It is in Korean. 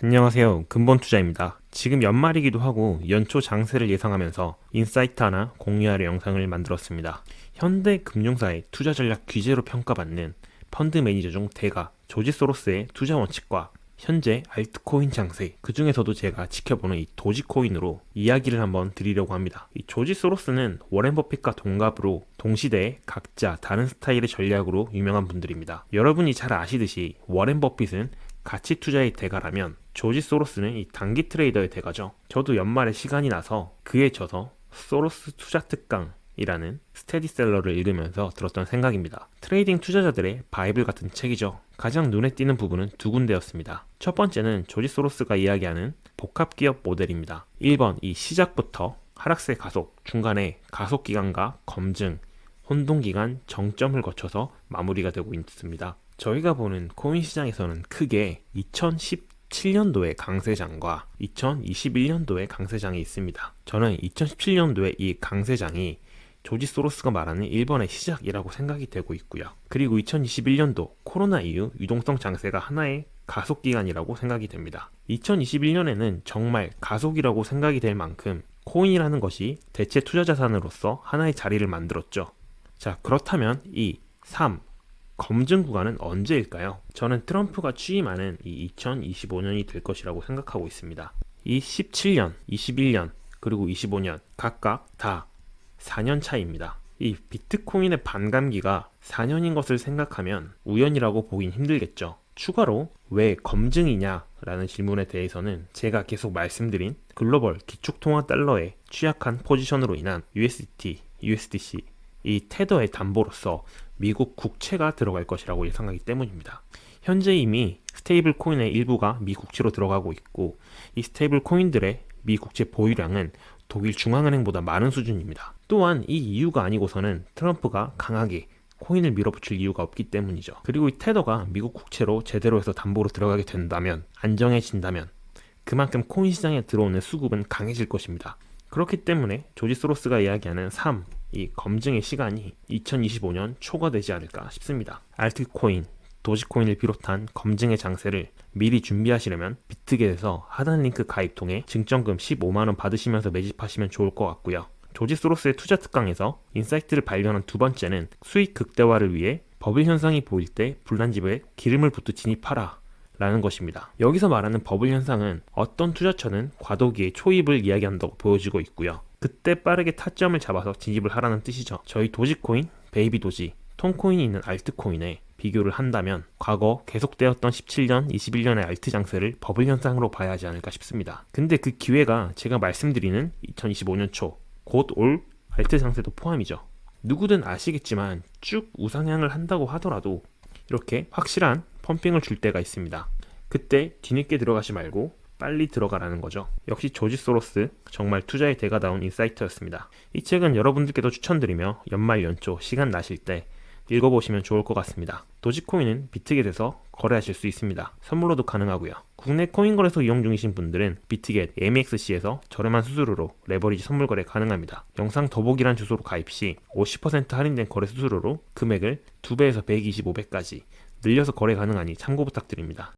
안녕하세요. 근본 투자입니다. 지금 연말이기도 하고 연초 장세를 예상하면서 인사이트 하나 공유하려 영상을 만들었습니다. 현대 금융사의 투자 전략 귀재로 평가받는 펀드 매니저 중 대가 조지 소로스의 투자 원칙과 현재 알트코인 장세, 그 중에서도 제가 지켜보는 이 도지코인으로 이야기를 한번 드리려고 합니다. 이 조지 소로스는 워렌 버핏과 동갑으로 동시대에 각자 다른 스타일의 전략으로 유명한 분들입니다. 여러분이 잘 아시듯이 워렌 버핏은 가치 투자의 대가라면 조지 소로스는 이 단기 트레이더의 대가죠. 저도 연말에 시간이 나서 그에 져서 소로스 투자 특강 이라는 스테디셀러를 읽으면서 들었던 생각입니다. 트레이딩 투자자들의 바이블 같은 책이죠. 가장 눈에 띄는 부분은 두 군데였습니다. 첫 번째는 조지 소로스가 이야기하는 복합 기업 모델입니다. 1번 이 시작부터 하락세 가속, 중간에 가속 기간과 검증, 혼동 기간 정점을 거쳐서 마무리가 되고 있습니다. 저희가 보는 코인 시장에서는 크게 2017년도의 강세장과 2021년도의 강세장이 있습니다. 저는 2017년도의 이 강세장이 조지 소로스가 말하는 일본의 시작이라고 생각이 되고 있고요. 그리고 2021년도 코로나 이후 유동성 장세가 하나의 가속 기간이라고 생각이 됩니다. 2021년에는 정말 가속이라고 생각이 될 만큼 코인이라는 것이 대체 투자 자산으로서 하나의 자리를 만들었죠. 자, 그렇다면 이 3, 검증 구간은 언제일까요? 저는 트럼프가 취임하는 이 2025년이 될 것이라고 생각하고 있습니다. 이 17년, 21년, 그리고 25년 각각 다 4년 차입니다. 이 비트코인의 반감기가 4년인 것을 생각하면 우연이라고 보긴 힘들겠죠. 추가로 왜 검증이냐라는 질문에 대해서는 제가 계속 말씀드린 글로벌 기축통화 달러의 취약한 포지션으로 인한 USDT, USDC, 이 테더의 담보로서 미국 국채가 들어갈 것이라고 예상하기 때문입니다. 현재 이미 스테이블 코인의 일부가 미 국채로 들어가고 있고 이 스테이블 코인들의 미 국채 보유량은 독일 중앙은행보다 많은 수준입니다. 또한 이 이유가 아니고서는 트럼프가 강하게 코인을 밀어붙일 이유가 없기 때문이죠. 그리고 이 테더가 미국 국채로 제대로 해서 담보로 들어가게 된다면 안정해진다면 그만큼 코인 시장에 들어오는 수급은 강해질 것입니다. 그렇기 때문에 조지 소로스가 이야기하는 3, 이 검증의 시간이 2025년 초가 되지 않을까 싶습니다. 알트코인, 도지코인을 비롯한 검증의 장세를 미리 준비하시려면 비트겟에서 하단 링크 가입 통해 증정금 15만원 받으시면서 매집하시면 좋을 것 같고요. 조지 소로스의 투자 특강에서 인사이트를 발견한 두 번째는 수익 극대화를 위해 버블 현상이 보일 때 불난 집에 기름을 붓듯 진입하라 라는 것입니다. 여기서 말하는 버블 현상은 어떤 투자처는 과도기의 초입을 이야기한다고 보여지고 있고요. 그때 빠르게 타점을 잡아서 진입을 하라는 뜻이죠. 저희 도지코인, 베이비 도지, 톤코인이 있는 알트코인에 비교를 한다면 과거 계속되었던 17년, 21년의 알트 장세를 버블 현상으로 봐야 하지 않을까 싶습니다. 근데 그 기회가 제가 말씀드리는 2025년 초, 곧 올 알트 장세도 포함이죠. 누구든 아시겠지만 쭉 우상향을 한다고 하더라도 이렇게 확실한 펌핑을 줄 때가 있습니다. 그때 뒤늦게 들어가지 말고 빨리 들어가라는 거죠. 역시 조지 소로스 정말 투자의 대가다운 인사이트였습니다. 이 책은 여러분들께도 추천드리며 연말 연초 시간 나실 때 읽어보시면 좋을 것 같습니다. 도지코인은 비트겟에서 거래하실 수 있습니다. 선물로도 가능하고요. 국내 코인 거래소 이용 중이신 분들은 비트겟 AMXC에서 저렴한 수수료로 레버리지 선물 거래 가능합니다. 영상 더보기란 주소로 가입 시 50% 할인된 거래 수수료로 금액을 2배에서 125배까지 늘려서 거래 가능하니 참고 부탁드립니다.